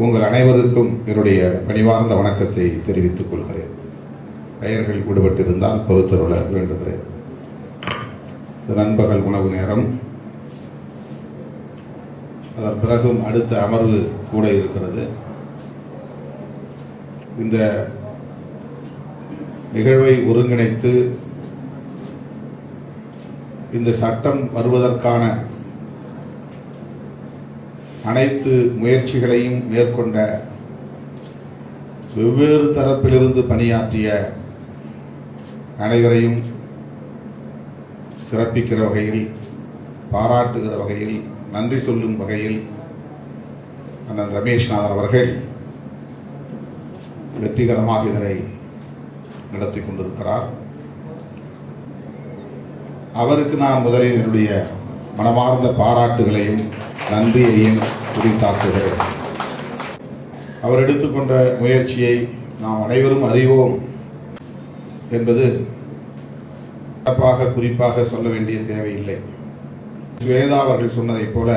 உங்கள் அனைவருக்கும் என்னுடைய பணிவார்ந்த வணக்கத்தை தெரிவித்துக் கொள்கிறேன். பெயர்கள் விடுபட்டிருந்தால் பொறுத்தருள வேண்டுகிறேன். நண்பகல் உணவு நேரம். அதன் பிறகும் அடுத்த அமர்வு கூட இருக்கிறது. இந்த நிகழ்வை ஒருங்கிணைத்து இந்த சட்டம் வருவதற்கான அனைத்து முயற்சிகளையும் மேற்கொண்ட வெவ்வேறு தரப்பிலிருந்து பணியாற்றிய அனைவரையும் சிறப்பிக்கிற வகையில் பாராட்டுகிற வகையில் நன்றி சொல்லும் வகையில் அண்ணன் ரமேஷ்நாதன் அவர்கள் வெற்றிகரமாக இதனை நடத்தி கொண்டிருக்கிறார். அவருக்கு நான் முதலில் என்னுடைய மனமார்ந்த பாராட்டுகளையும் நன்றியையும் குறித்தாக்குகிறேன். அவர் எடுத்துக்கொண்ட முயற்சியை நாம் அனைவரும் அறிவோம் என்பது சிறப்பாக குறிப்பாக சொல்ல வேண்டிய தேவையில்லை. ஸ்வேதா அவர்கள் சொன்னதைப் போல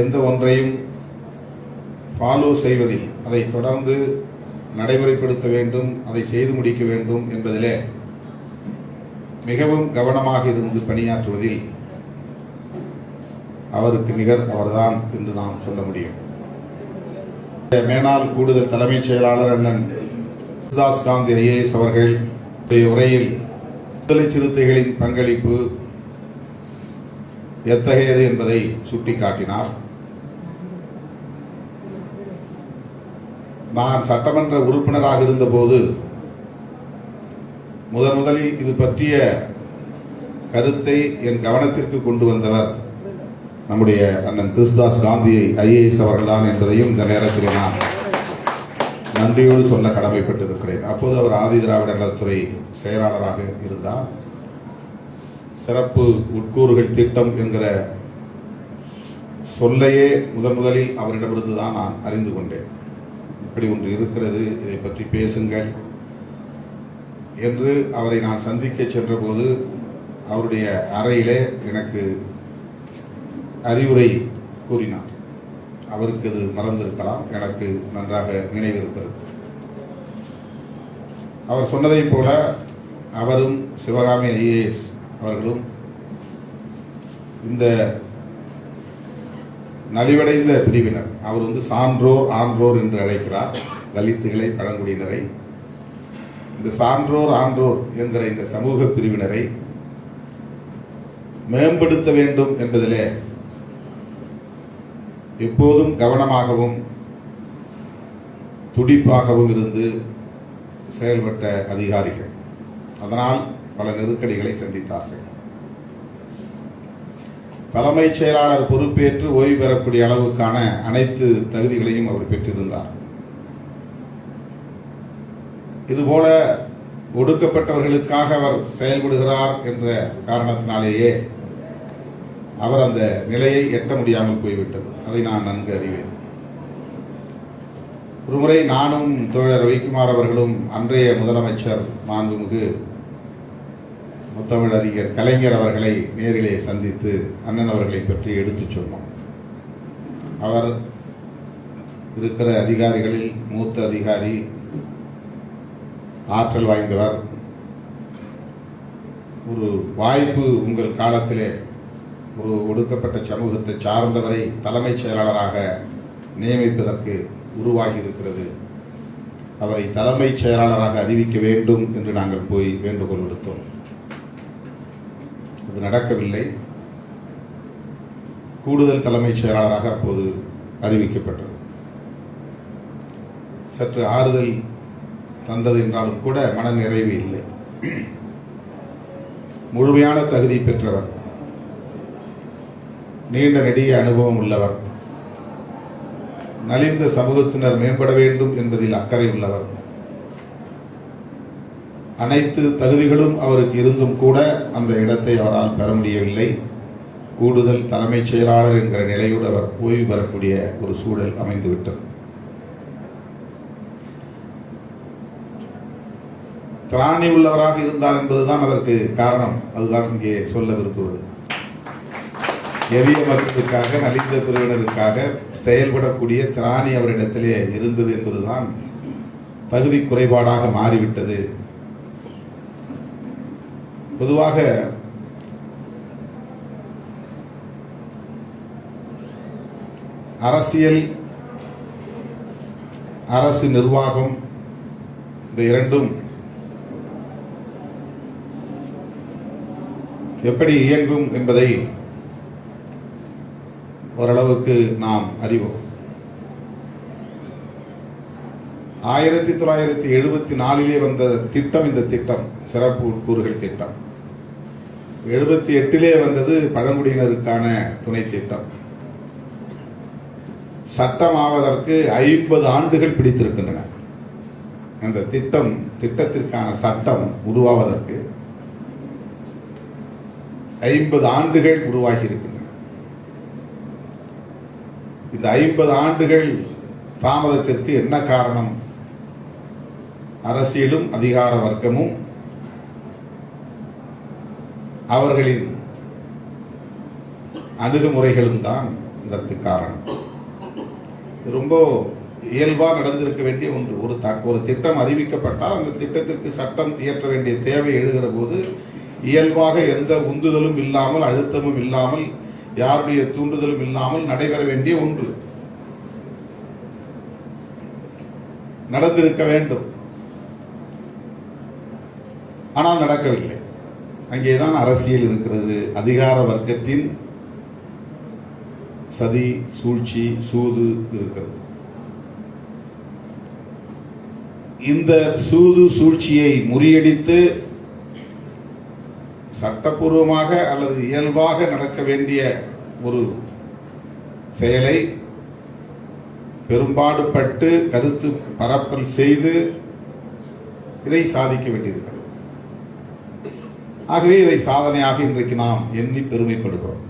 எந்த ஒன்றையும் ஃபாலோ செய்வதில் அதை தொடர்ந்து நடைமுறைப்படுத்த வேண்டும் அதை செய்து முடிக்க வேண்டும் என்பதிலே மிகவும் கவனமாக இருந்து பணியாற்றுவதில் அவருக்கு நிகர் அவர்தான் என்று நாம் சொல்ல முடியும். மேனாள் கூடுதல் தலைமைச் செயலாளர் அண்ணன் சுதாஸ் காந்தி ஐஏஎஸ் அவர்கள் உரையில் விடுதலை சிறுத்தைகளின் பங்களிப்பு எத்தகையது என்பதை சுட்டிக்காட்டினார். நான் சட்டமன்ற உறுப்பினராக இருந்தபோது முதன் முதலில் இது பற்றிய கருத்தை என் கவனத்திற்கு கொண்டு வந்தவர் நம்முடைய அண்ணன் கிறிஸ்தாஸ் காந்தி ஐஏஎஸ் அவர்கள்தான் என்பதையும் இந்த நேரத்தில் நான் நன்றியோடு சொல்ல கடமைப்பட்டிருக்கிறேன். அப்போது அவர் ஆதி திராவிட நலத்துறை செயலாளராக இருந்தார். சிறப்பு உட்கூறுகள் திட்டம் என்கிற சொல்லையே முதன் முதலில் அவரிடமிருந்து தான் நான் அறிந்து கொண்டேன். இப்படி ஒன்று இருக்கிறது இதை பற்றி பேசுங்கள் என்று அவரை நான் சந்திக்க சென்றபோது அவருடைய அறையிலே எனக்கு அறிவுரை கூறினார். அவருக்கு அது மறந்திருக்கலாம். எனக்கு நன்றாக நினைவிருக்கிறது. அவர் சொன்னதைப் போல அவரும் சிவகாமி ஐஏஎஸ் அவர்களும் இந்த நலிவடைந்த பிரிவினர். அவர் வந்து சான்றோர் ஆன்றோர் என்று அழைக்கிறார். தலித்துகளை பழங்குடியினரை. இந்த சான்றோர் ஆன்றோர் என்கிற இந்த சமூக பிரிவினரை மேம்படுத்த வேண்டும் என்பதிலே எப்போதும் கவனமாகவும் துடிப்பாகவும் இருந்து செயல்பட்ட அதிகாரிகள். அதனால் பல நெருக்கடிகளை சந்தித்தார்கள். தலைமைச் செயலாளர் பொறுப்பேற்று ஓய்வு பெறக்கூடிய அளவுக்கான அனைத்து தகுதிகளையும் அவர் பெற்றிருந்தார். இதுபோல ஒடுக்கப்பட்டவர்களுக்காக அவர் செயல்படுகிறார் என்ற காரணத்தினாலேயே அவர் அந்த நிலையை எட்ட முடியாமல் போய்விட்டது. அதை நான் நன்கு அறிவேன். ஒருமுறை நானும் தோழர் ரவிக்குமார் அவர்களும் அன்றைய முதலமைச்சர் மாண்புமிகு முத்தமிழறிஞர் கலைஞர் அவர்களை நேரிலே சந்தித்து அண்ணன் அவர்களை பற்றி எடுத்துச் சொன்னோம் அவர் இருக்கிற அதிகாரிகளில் மூத்த அதிகாரி ஆற்றல் வாய்ந்தவர். ஒரு வாய்ப்பு உங்கள் காலத்திலே ஒரு ஒடுக்கப்பட்ட சமூகத்தை சார்ந்தவரை தலைமைச் செயலாளராக நியமிப்பதற்கு உருவாகி இருக்கிறது அவரை தலைமைச் செயலாளராக அறிவிக்க வேண்டும் என்று நாங்கள் போய் வேண்டுகோள் விடுத்தோம். அது நடக்கவில்லை. கூடுதல் தலைமைச் செயலாளராக அப்போது அறிவிக்கப்பட்டது. சற்று ஆறுதல் தந்தது என்றாலும் கூட மன நிறைவு இல்லை. முழுமையான தகுதி பெற்றவர் நீண்ட நெடிய அனுபவம் உள்ளவர். நலிந்த சமூகத்தினர் மேம்பட வேண்டும் என்பதில் அக்கறை உள்ளவர். அனைத்து தகுதிகளும் அவருக்கு இருந்தும் கூட அந்த இடத்தை அவரால் பெற முடியவில்லை. கூடுதல் தலைமைச் செயலாளர் என்கிற நிலையோடு அவர் ஓய்வு பெறக்கூடிய ஒரு சூழல் அமைந்துவிட்டது. திராணி உள்ளவராக இருந்தார் என்பதுதான் அதற்கு காரணம். அதுதான் இங்கே சொல்ல விரும்புவது. எளிய மக்களுக்காக நலிந்த பிரிவினருக்காக செயல்படக்கூடிய திராணி அவரிடத்திலே இருந்தது என்பதுதான் தகுதி குறைபாடாக மாறிவிட்டது. பொதுவாக அரசியல் அரசு நிர்வாகம் இந்த இரண்டும் எப்படி இயங்கும் என்பதை ஓரளவுக்கு நாம் அறிவோம். ஆயிரத்தி தொள்ளாயிரத்தி எழுபத்தி நாலிலே வந்த திட்டம் இந்த திட்டம் சிறப்பு கூறுகள் திட்டம். எழுபத்தி எட்டிலே வந்தது பழங்குடியினருக்கான துணை திட்டம். சட்டமாவதற்கு ஐம்பது ஆண்டுகள் பிடித்திருக்கின்றன. அந்த திட்டம் திட்டத்திற்கான சட்டம் உருவாவதற்கு ஐம்பது ஆண்டுகள் உருவாகி இருக்கின்றன இந்த ஐம்பது ஆண்டுகள் தாமதத்திற்கு என்ன காரணம்? அரசியலும் அதிகார வர்க்கமும் அவர்களின் அணுகுமுறைகளும் தான் இதற்கு காரணம். ரொம்ப இயல்பா நடந்திருக்க வேண்டிய ஒன்று. ஒரு ஒரு திட்டம் அறிவிக்கப்பட்டால் அந்த திட்டத்திற்கு சட்டம் இயற்ற வேண்டிய தேவை எழுகிற போது இயல்பாக எந்த உந்துதலும் இல்லாமல் அழுத்தமும் இல்லாமல் யாருடைய தூண்டுதலும் இல்லாமல் நடைபெற வேண்டிய ஒன்று. நடந்திருக்க வேண்டும். ஆனால் நடக்கவில்லை. அங்கேதான் அரசியல் இருக்கிறது. அதிகார வர்க்கத்தின் சதி சூழ்ச்சி சூது இருக்கிறது. இந்த சூது சூழ்ச்சியை முறியடித்து சட்டப்பூர்வமாக அல்லது இயல்பாக நடக்க வேண்டிய ஒரு செயலை பெரும்பாடுபட்டு கருத்து பரப்பல் செய்து இதை சாதிக்க வேண்டியிருக்கிறது. ஆகவே இதை சாதனையாக இன்றைக்கு நாம் எண்ணி பெருமைப்படுகிறோம்.